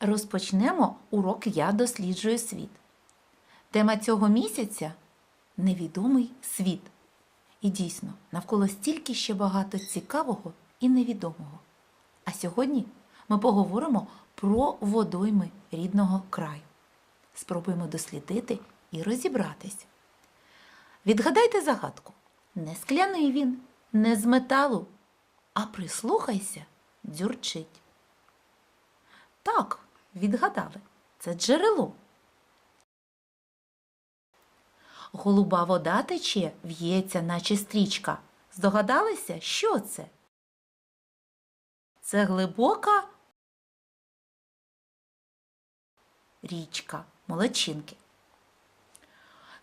Розпочнемо урок Я досліджую світ. Тема цього місяця невідомий світ. І дійсно, навколо стільки ще багато цікавого і невідомого. А сьогодні ми поговоримо про водойми рідного краю. Спробуємо дослідити і розібратись. Відгадайте загадку. Не скляний він, не з металу, а прислухайся, дзюрчить. Так, відгадали. Це джерело. Голуба вода тече, в'ється, наче стрічка. Здогадалися, що це? Це глибока річка молодчинки.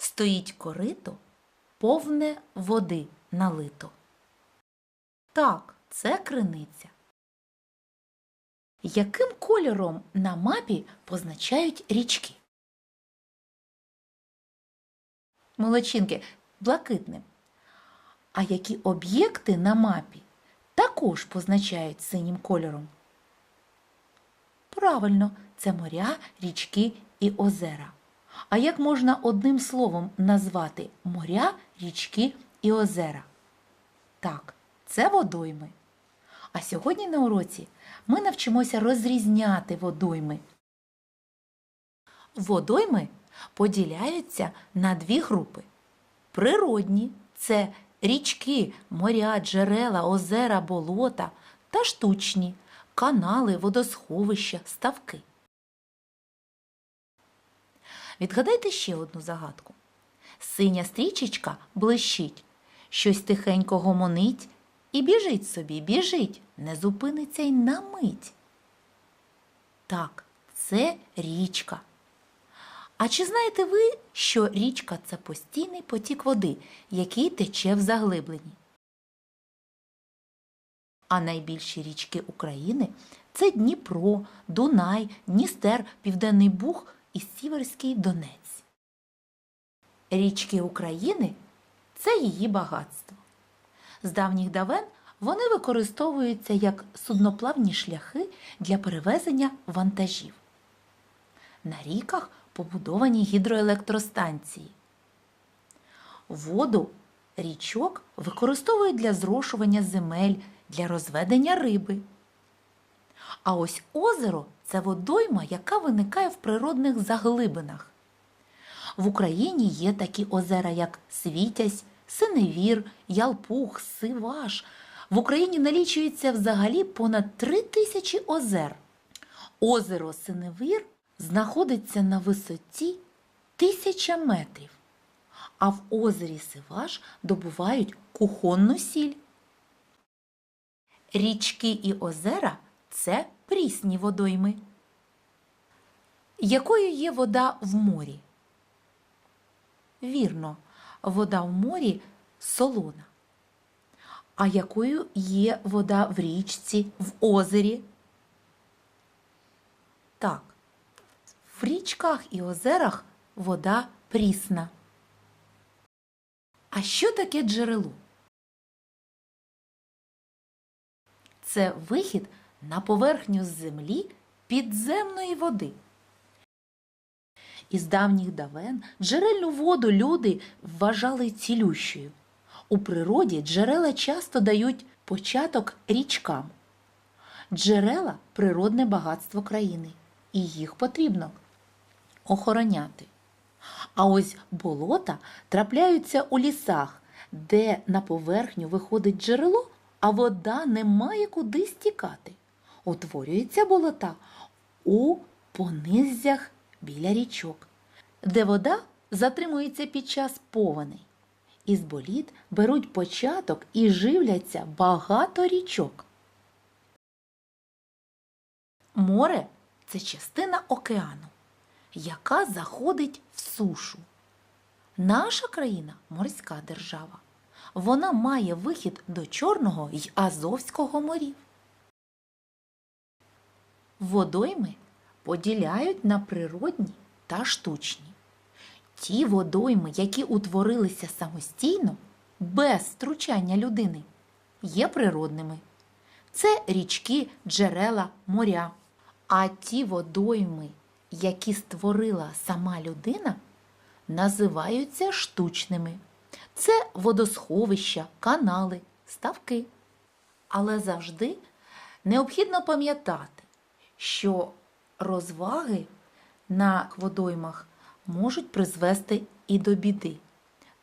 Стоїть корито, повне води налито. Так, це криниця. Яким кольором на мапі позначають річки? Молодчинки, блакитним. А які об'єкти на мапі також позначають синім кольором? Правильно, це моря, річки і озера. А як можна одним словом назвати моря, річки і озера? Так, це водойми. А сьогодні на уроці ми навчимося розрізняти водойми. Водойми поділяються на дві групи. Природні це річки, моря, джерела, озера, болота та штучні канали, водосховища, ставки. Відгадайте ще одну загадку. Синя стрічечка блищить, щось тихенько гомонить і біжить собі, біжить, не зупиниться й на мить. Так, це річка. А чи знаєте ви, що річка це постійний потік води, який тече в заглибленні? А найбільші річки України це Дніпро, Дунай, Дністер, Південний Буг і Сіверський Донець. Річки України це її багатство. З давніх давен вони використовуються як судноплавні шляхи для перевезення вантажів. На ріках побудовані гідроелектростанції. Воду річок використовують для зрошування земель, для розведення риби. А ось озеро це водойма, яка виникає в природних заглибинах. В Україні є такі озера, як Світязь, Синевір, Ялпух, Сиваш. В Україні налічується взагалі понад три тисячі озер. Озеро Синевір знаходиться на висоті тисяча метрів, а в озері Сиваш добувають кухонну сіль. Річки і озера це прісні водойми. Якою є вода в морі? Вірно, вода в морі солона. А якою є вода в річці, в озері? Так, в річках і озерах вода прісна. А що таке джерело? Це вихід на поверхню землі підземної води. Із давніх давен джерельну воду люди вважали цілющою. У природі джерела часто дають початок річкам. Джерела природне багатство країни, і їх потрібно охороняти. А ось болота трапляються у лісах, де на поверхню виходить джерело, а вода не має куди стікати. Утворюються болота у пониззях біля річок, де вода затримується під час повеней. Із боліт беруть початок і живляться багато річок. Море це частина океану, яка заходить в сушу. Наша країна морська держава. Вона має вихід до Чорного й Азовського морів. Водойми поділяють на природні та штучні. Ті водойми, які утворилися самостійно, без втручання людини, є природними. Це річки, джерела, моря. А ті водойми, які створила сама людина, називаються штучними. Це водосховища, канали, ставки. Але завжди необхідно пам'ятати, що розваги на водоймах можуть призвести і до біди.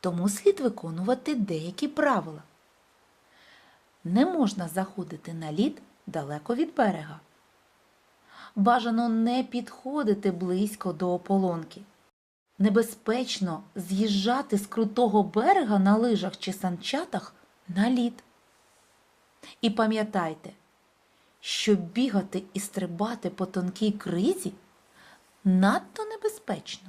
Тому слід виконувати деякі правила. Не можна заходити на лід далеко від берега. Бажано не підходити близько до ополонки. Небезпечно з'їжджати з крутого берега на лижах чи санчатах на лід. І пам'ятайте, що бігати і стрибати по тонкій кризі надто небезпечно.